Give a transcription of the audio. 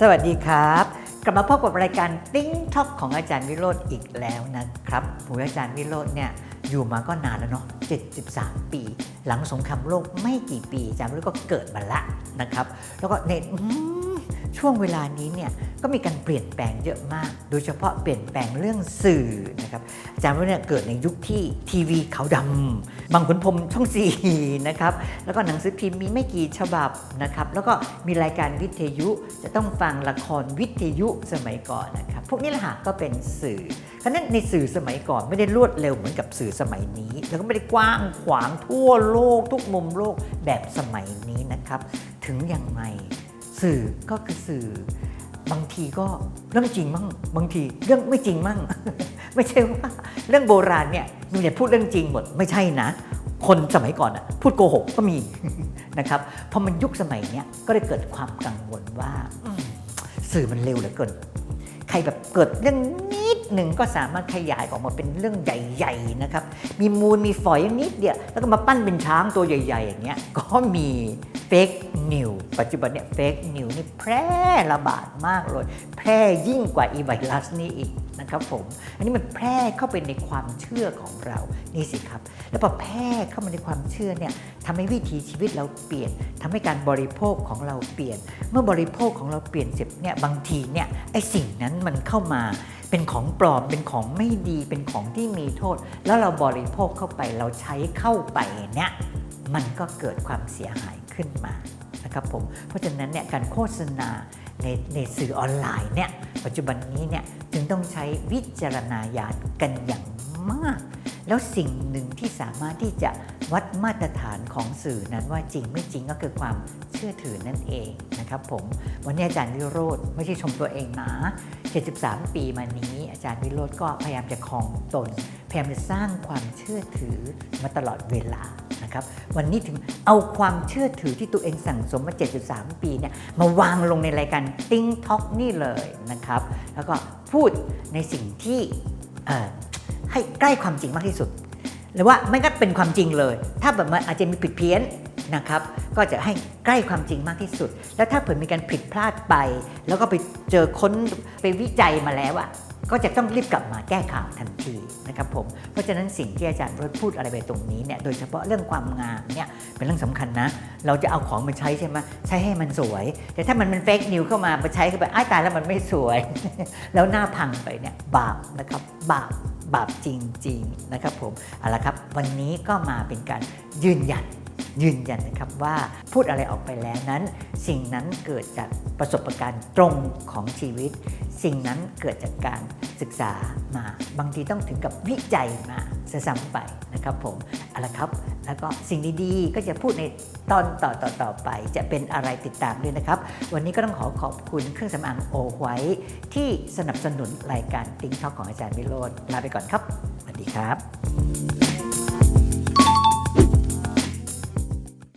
สวัสดีครับ กลับมาพบกับรายการติ้งท็อกของอาจารย์วิโรธอีกแล้วนะครับผมอาจารย์วิโรธเนี่ยอยู่มาก็นานแล้วเนาะ 73 ปี หลังสงครามโลกไม่กี่ปีอาจารย์วิโรธก็เกิดมาละนะครับ แล้วก็ในช่วงเวลานี้เนี่ยก็มีการเปลี่ยนแปลงเยอะมาก โดยเฉพาะเปลี่ยนแปลงเรื่องสื่อนะครับอาจารย์วิโรจน์เนี่ยเกิดในยุคที่ทีวีขาวดำ บางขุนพรมช่องสี่นะครับ แล้วก็หนังสือพิมพ์มีไม่กี่ฉบับนะครับ แล้วก็มีรายการวิทยุจะต้องฟังละครวิทยุสมัยก่อนนะครับ พวกนี้แหละฮะก็เป็นสื่อเพราะฉะนั้นในสื่อสมัยก่อนไม่ได้รวดเร็วเหมือนกับสื่อสมัยนี้ แล้วก็ไม่ได้กว้างขวางทั่วโลก ทุกมุมโลกแบบสมัยนี้นะครับ ถึงอย่างไรสื่อก็คือสื่อบางทีก็เรื่องจริงมั่งบางทีเรื่องไม่จริงมั่ง ไม่ใช่ว่าเรื่องโบราณเนี่ย มีแต่พูดเรื่องจริงหมดไม่ใช่นะ คนสมัยก่อนอะพูดโกหกก็มีนะครับพอมันยุคสมัยเนี้ยก็เลยเกิดความกังวลว่าอืมสื่อมันเร็วเหลือเกินใครแบบเกิดเรื่องนิดหนึ่งก็สามารถขยายออกมาเป็นเรื่องใหญ่ๆนะครับ มีมูลมีฝอยนิดเดียวแล้วก็มาปั้นเป็นช้างตัวใหญ่ ๆ อย่างเงี้ยก็มี เฟกนิวปัจจุบันเนี่ยเฟกนิวนี่แพร่ระบาดมากเลย แพร่ยิ่งกว่าอีไวรัสนี่อีกนะครับผม อันนี้มันแพร่เข้าไปในความเชื่อของเรานี่สิครับ แล้วพอแพร่เข้ามาในความเชื่อเนี่ยทำให้วิถีชีวิตเราเปลี่ยนทำให้การบริโภคของเราเปลี่ยน เมื่อบริโภคของเราเปลี่ยนเสร็จเนี่ยบางทีเนี่ยไอ้สิ่งนั้นมันเข้ามาเป็นของปลอมเป็นของไม่ดีเป็นของที่มีโทษ แล้วเราบริโภคเข้าไปเราใช้เข้าไปเนี่ยมันก็เกิดความเสียหาย ขึ้นมานะครับผมเพราะฉะนั้นเนี่ยการโฆษณาในในสื่อออนไลน์เนี่ยปัจจุบันนี้เนี่ยจึงต้องใช้วิจารณญาณกันอย่างมาก แล้วสิ่งหนึ่งที่สามารถที่จะวัดมาตรฐานของสื่อนั้นว่าจริงไม่จริงก็คือความเชื่อถือนั่นเองนะครับผมวันนี้อาจารย์วิโรธไม่ใช่ชมตัวเองนะ 73 ปีมานี้ อาจารย์วิโรธก็พยายามจะครองตน พยายามจะสร้างความเชื่อถือมาตลอดเวลานะครับ วันนี้ถึงเอาความเชื่อถือที่ตัวเองสั่งสมมา 73 ปีเนี่ยมาวางลงในรายการติ้งท็อกนี่เลยนะครับ แล้วก็พูดในสิ่งที่ให้ใกล้ความจริงมากที่สุด หรือว่าไม่ก็เป็นความจริงเลย ถ้าแบบมันอาจจะมีผิดเพี้ยนนะครับ ก็จะให้ใกล้ความจริงมากที่สุด แล้วถ้าเผื่อมีการผิดพลาดไป แล้วก็ไปเจอค้นไปวิจัยมาแล้วอะ ก็จะต้องรีบกลับมาแก้ข่าวทันทีนะครับผม เพราะฉะนั้นสิ่งที่อาจารย์รถพูดอะไรไปตรงนี้เนี่ย โดยเฉพาะเรื่องความงามเนี่ยเป็นเรื่องสำคัญนะ เราจะเอาของมาใช้ใช่ไหมใช้ให้มันสวย แต่ถ้ามันเป็นเฟกนิวเข้ามาไปใช้เข้าไปอ้ายตายแล้วมันไม่สวย แล้วหน้าพังไปเนี่ยบาปนะครับบาปบาปจริงๆนะครับผมเอาละครับวันนี้ก็มาเป็นการยืนยัน ยืนยันนะครับว่าพูดอะไรออกไปแล้วนั้น สิ่งนั้นเกิดจากประสบการณ์ตรงของชีวิต สิ่งนั้นเกิดจากการศึกษามา บางทีต้องถึงกับวิจัยมาซะซ้ำไปนะครับผมเอาละครับ แล้วก็สิ่งดีๆ ก็จะพูดในตอนต่อต่อต่อไป จะเป็นอะไรติดตามด้วยนะครับ วันนี้ก็ต้องขอขอบคุณเครื่องสำอางโอไว้ที่สนับสนุนรายการติ้งท็อกของอาจารย์วิโรธลาไปก่อนครับ สวัสดีครับ